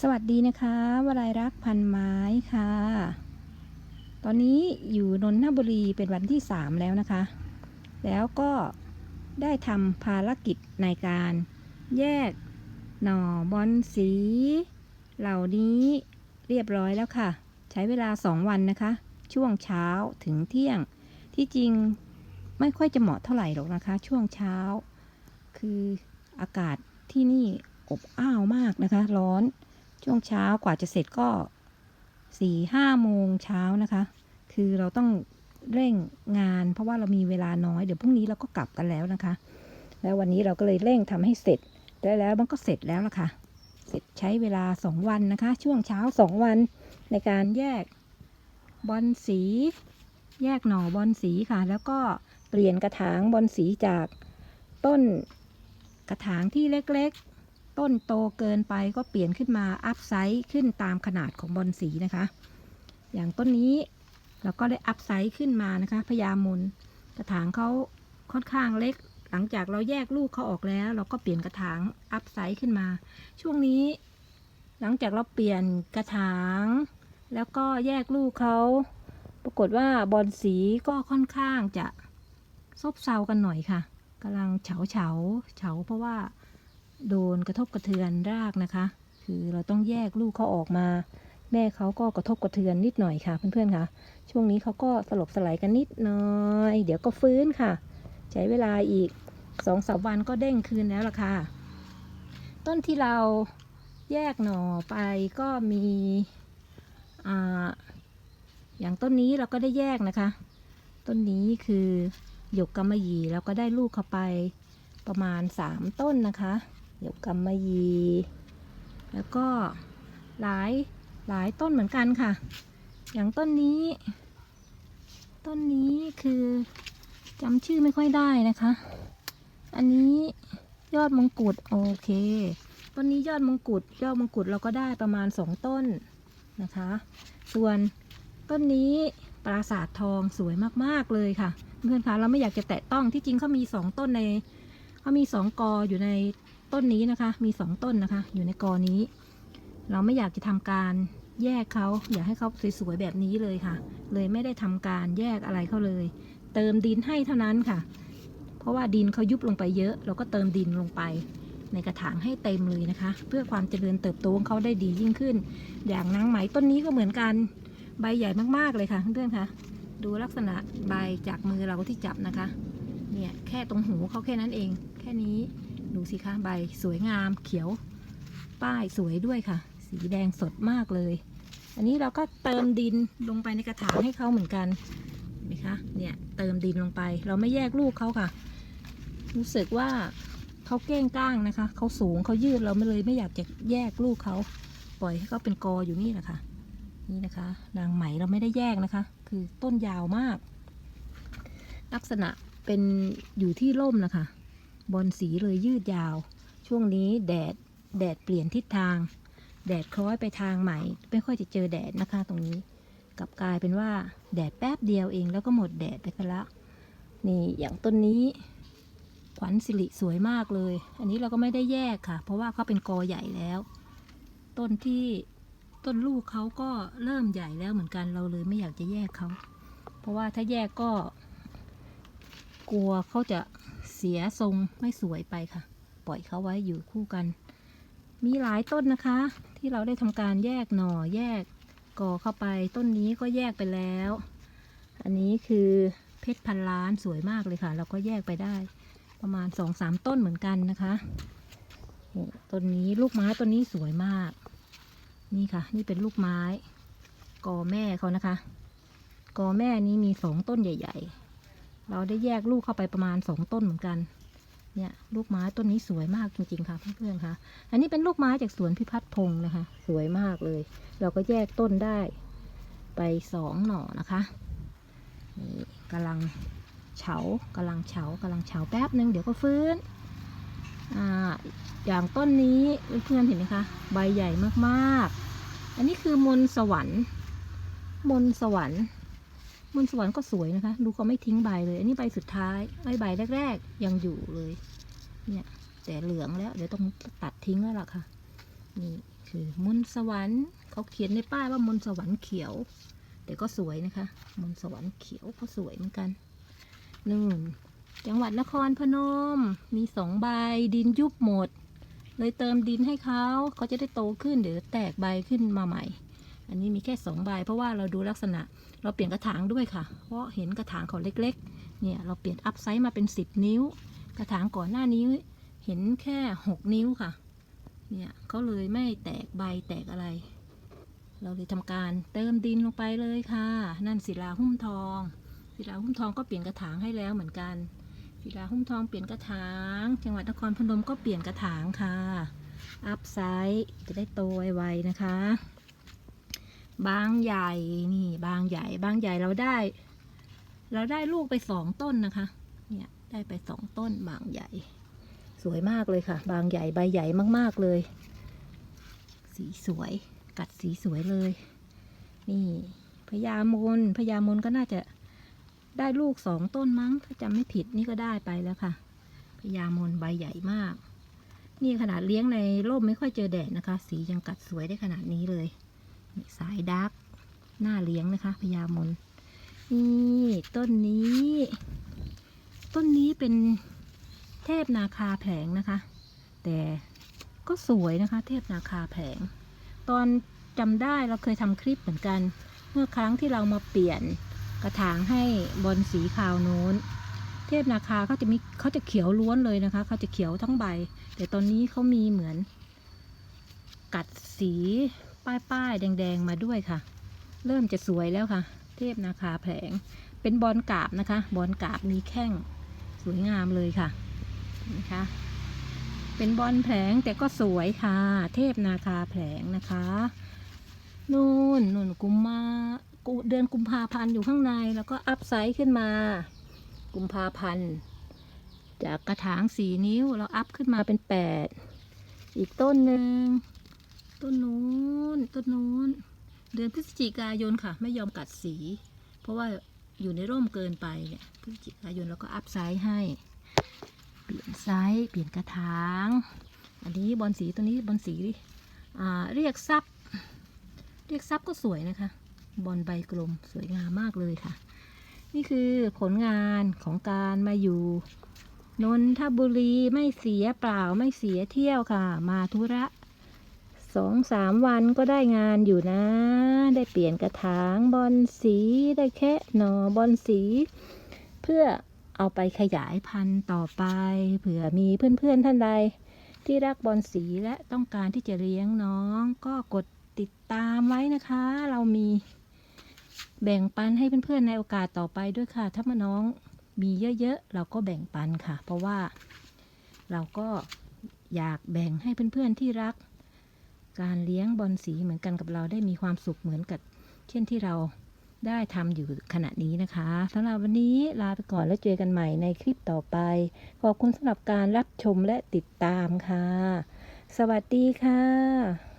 สวัสดีนะคะวลัยรักพันไม้ค่ะ ตอนนี้อยู่นนทบุรีเป็นวันที่ 3 แล้วนะคะ แล้วก็ได้ทำภารกิจในการแยกหน่อบอนสี เหล่านี้เรียบร้อยแล้วค่ะ ใช้เวลา 2 วันนะคะ ช่วงเช้าถึงเที่ยง ที่จริงไม่ค่อยจะเหมาะเท่าไหร่หรอกนะคะ ช่วงเช้า คืออากาศที่นี่อบอ้าวมากนะคะ ร้อน ช่วงเช้ากว่าจะเสร็จก็สี่ห้าโมงเช้านะคะ คือเราต้องเร่งงาน เพราะว่าเรามีเวลาน้อยเดี๋ยวพรุ่งนี้เราก็กลับกันแล้วนะคะ แล้ววันนี้เราก็เลยเร่งทำให้เสร็จได้แล้วมันก็เสร็จแล้วล่ะค่ะ เสร็จใช้เวลาสองวันนะคะ ช่วงเช้าสองวันในการแยกบอลสี แยกหน่อบอลสีค่ะ แล้วก็เปลี่ยนกระถางบอลสีจากต้นกระถางที่เล็ก ต้นโตเกินไปก็เปลี่ยนขึ้นมาอัพไซส์ขึ้นตามขนาดของบอลสีนะคะ อย่างต้นนี้เราก็ได้อัพไซส์ขึ้นมานะคะพยามนกระถางเขาค่อนข้างเล็ก หลังจากเราแยกลูกเขาออกแล้ว เราก็เปลี่ยนกระถางอัพไซส์ขึ้นมา ช่วงนี้ หลังจากเราเปลี่ยนกระถาง แล้วก็แยกลูกเขาปรากฏว่าบอลสีก็ค่อนข้างจะซบเซากันหน่อยค่ะกำลังเฉาเฉาเฉาเพราะว่า โดนกระทบกระเทือนรากนะคะ คือเราต้องแยกลูกเขาออกมา แม่เขาก็กระทบกระเทือนนิดหน่อยค่ะเพื่อนๆค่ะ ช่วงนี้เขาก็สลบสลายกันนิดหน่อย เดี๋ยวก็ฟื้นค่ะ ใช้เวลาอีกสองสามวันก็เด้งคืนแล้วล่ะค่ะ ต้นที่เราแยกหน่อไปก็มีอ่าอย่างต้นนี้เราก็ได้แยกนะคะ ต้นนี้คือหยกกำมะหยี่เราก็ได้ลูกเข้าไปประมาณสามต้นนะคะ หยกกำมะยี แล้วก็หลายหลายต้นเหมือนกันค่ะ อย่างต้นนี้ ต้นนี้คือจำชื่อไม่ค่อยได้นะคะ อันนี้ยอดมงกุฎโอเค ต้นนี้ยอดมงกุฎยอดมงกุฎเราก็ได้ประมาณสองต้นนะคะ ส่วนต้นนี้ปราสาททองสวยมากๆเลยค่ะ เพื่อนคะเราไม่อยากจะแตะต้องที่จริงเขามีสองต้นในเขามีสองกออยู่ใน ต้นนี้นะคะ มีสองต้นนะคะ อยู่ในกอนี้ เราไม่อยากจะทำการแยกเขาอยากให้เขาสวยๆแบบนี้เลยค่ะ เลยไม่ได้ทำการแยกอะไรเขาเลย เติมดินให้เท่านั้นค่ะ เพราะว่าดินเขายุบลงไปเยอะ เราก็เติมดินลงไป ในกระถางให้เต็มเลยนะคะ เพื่อความเจริญเติบโตของเขาได้ดียิ่งขึ้น อย่างนางไหมต้นนี้ก็เหมือนกันใบใหญ่มากๆเลยค่ะเพื่อนๆคะดูลักษณะใบจากมือเราที่จับนะคะ เนี่ยแค่ตรงหูเขาแค่นั้นเอง แค่นี้ ดูสิคะใบสวยงามเขียว ป้ายสวยด้วยค่ะ สีแดงสดมากเลย อันนี้เราก็เติมดินลงไปในกระถางให้เขาเหมือนกันเห็นไหมคะเนี่ยเติมดินลงไป เราไม่แยกลูกเขาค่ะ รู้สึกว่าเขาเก้งก้างนะคะเขาสูงเขายืดเราไม่เลยไม่อยากจะแยกลูกเขาปล่อยให้เขาเป็นกออยู่นี่แหละค่ะนี่นะคะนางไหมเราไม่ได้แยกนะคะ คือต้นยาวมาก ลักษณะเป็นอยู่ที่ร่มนะคะ บอลสีเลยยืดยาว ช่วงนี้แดดแดดเปลี่ยนทิศทาง แดดคล้อยไปทางใหม่ ไม่ค่อยจะเจอแดดนะคะตรงนี้กลับกลายเป็นว่าแดดแป๊บเดียวเองแล้วก็หมดแดดไปละนี่อย่างต้นนี้ ขวัญสิริสวยมากเลย อันนี้เราก็ไม่ได้แยกค่ะ เพราะว่าเขาเป็นกอใหญ่แล้ว ต้นที่ต้นลูกเขาก็เริ่มใหญ่แล้วเหมือนกันเราเลยไม่อยากจะแยกเขา เพราะว่าถ้าแยกก็ กลัวเขาจะ เสียทรงไม่สวยไปค่ะ ปล่อยเขาไว้อยู่คู่กัน มีหลายต้นนะคะ ที่เราได้ทำการแยกหน่อแยกก่อเข้าไป ต้นนี้ก็แยกไปแล้ว อันนี้คือเพชรพันล้านสวยมากเลยค่ะ เราก็แยกไปได้ ประมาณสองสามต้นเหมือนกันนะคะต้นนี้ลูกไม้ต้นนี้สวยมาก นี่ค่ะ นี่เป็นลูกไม้ กอแม่เขานะคะ กอแม่นี้มีสองต้นใหญ่ ๆ เราได้แยกลูกเข้าไปประมาณสองต้นเหมือนกัน เนี่ยลูกไม้ต้นนี้สวยมากจริงๆค่ะเพื่อนๆค่ะ อันนี้เป็นลูกไม้จากสวนพิพัฒน์พงศ์นะคะ สวยมากเลย เราก็แยกต้นได้ไปสองหน่อนะคะนี่กำลังเฉากำลังเฉากำลังเฉาแป๊บหนึ่งเดี๋ยวก็ฟื้นอ่าอย่างต้นนี้เพื่อนๆเห็นไหมคะ ใบใหญ่มากๆ อันนี้คือมนสวรรค์ มนสวรรค์ มนสวรรค์ก็สวยนะคะ ดูเขาไม่ทิ้งใบเลย อันนี้ใบสุดท้ายใบใบแรก ๆ ยังอยู่เลย เนี่ย แต่เหลืองแล้ว เดี๋ยวต้องตัดทิ้งแล้วล่ะค่ะ นี่คือมนสวรรค์เขาเขียนในป้ายว่ามนสวรรค์เขียว แต่ก็สวยนะคะ มนสวรรค์เขียวก็สวยเหมือนกันนู่นจังหวัดนครพนม มีสองใบดินยุบหมด เลยเติมดินให้เขาเขาจะได้โตขึ้นเดี๋ยวแตกใบขึ้นมาใหม่ อันนี้มีแค่สองใบเพราะว่าเราดูลักษณะเราเปลี่ยนกระถางด้วยค่ะ เพราะเห็นกระถางเขาเล็กๆ เนี่ยเราเปลี่ยนอัพไซส์มาเป็น 10 นิ้ว กระถางก่อนหน้านี้เห็นแค่ 6 นิ้วค่ะ เนี่ยเขาเลยไม่แตกใบแตกอะไร เราเลยทำการเติมดินลงไปเลยค่ะ นั่นศิลาหุ้มทอง ศิลาหุ้มทองก็เปลี่ยนกระถางให้แล้วเหมือนกัน ศิลาหุ้มทองเปลี่ยนกระถาง จังหวัดนครพนมก็เปลี่ยนกระถางค่ะ อัพไซส์จะได้โตไวๆนะคะ บางใหญ่นี่บางใหญ่ บางใหญ่เราได้ เราได้ลูกไปสองต้นนะคะ เนี่ยได้ไปสองต้นบางใหญ่ สวยมากเลยค่ะ บางใหญ่ใบใหญ่มากๆเลย สีสวยกัดสีสวยเลย นี่พญามนพญามนก็น่าจะได้ลูกสองต้นมั้ง ถ้าจำไม่ผิดนี่ก็ได้ไปแล้วค่ะพญามนใบใหญ่มาก นี่ขนาดเลี้ยงในร่มไม่ค่อยเจอแดดนะคะ สียังกัดสวยได้ขนาดนี้เลย สายดาร์กหน้าเลี้ยงนะคะพญามนนี่ต้นนี้ ต้นนี้เป็นเทพนาคาแผงนะคะ แต่ก็สวยนะคะ เทพนาคาแผง ตอนจำได้เราเคยทำคลิปเหมือนกัน เมื่อครั้งที่เรามาเปลี่ยนกระถางให้บนสีขาวนู้น เทพนาคาเขาจะมีเขาจะเขียวล้วนเลยนะคะเขาจะเขียวทั้งใบ แต่ตอนนี้เขามีเหมือนกัดสี ป้ายๆ แดงๆ มาด้วยค่ะ เริ่มจะสวยแล้วค่ะ เทพนาคาแผลง เป็นบอลกาบนะคะ บอลกาบมีแข้งสวยงามเลยค่ะนะคะ เป็นบอลแผลงแต่ก็สวยค่ะ เทพนาคาแผลงนะคะนู่นนู่นกุมมาเดือนกุมภาพันธ์อยู่ข้างในแล้วก็อัพไซส์ขึ้นมา กุมภาพันธ์จากกระถางสีนิ้วเราอัพขึ้นมาเป็นแปดอีกต้นหนึ่ง ต้นนู้นต้นนู้น เดือนพฤศจิกายนค่ะ ไม่ยอมกัดสี เพราะว่าอยู่ในร่มเกินไปเนี่ยพฤศจิกายนแล้วก็อัพไซส์ให้ เปลี่ยนไซส์เปลี่ยนกระถาง อันนี้บอลสีตัวนี้บอลสีอ่าเรียกซับเรียกซับก็สวยนะคะ บอลใบกลมสวยงามมากเลยค่ะ นี่คือผลงานของการมาอยู่นนทบุรีไม่เสียเปล่าไม่เสียเที่ยวค่ะ มาธุระ สองสามวันก็ได้งานอยู่นะ ได้เปลี่ยนกระถางบอลสีได้แค่หนอบอลสี เพื่อเอาไปขยายพันธุ์ต่อไป เผื่อมีเพื่อนๆท่านใด ที่รักบอลสีและต้องการที่จะเลี้ยงน้อง ก็กดติดตามไว้นะคะ เรามีแบ่งปันให้เพื่อนๆในโอกาสต่อไปด้วยค่ะ ถ้ามาน้องมีเยอะๆ เราก็แบ่งปันค่ะ เพราะว่าเราก็อยากแบ่งให้เพื่อนๆที่รัก การเลี้ยงบอลสีเหมือนกันกับเราได้มีความสุขเหมือนกับ เช่นที่เราได้ทำอยู่ขณะนี้นะคะสำหรับวันนี้ลาไปก่อนแล้วเจอกันใหม่ในคลิปต่อไป ขอบคุณสำหรับการรับชมและติดตามค่ะ สวัสดีค่ะ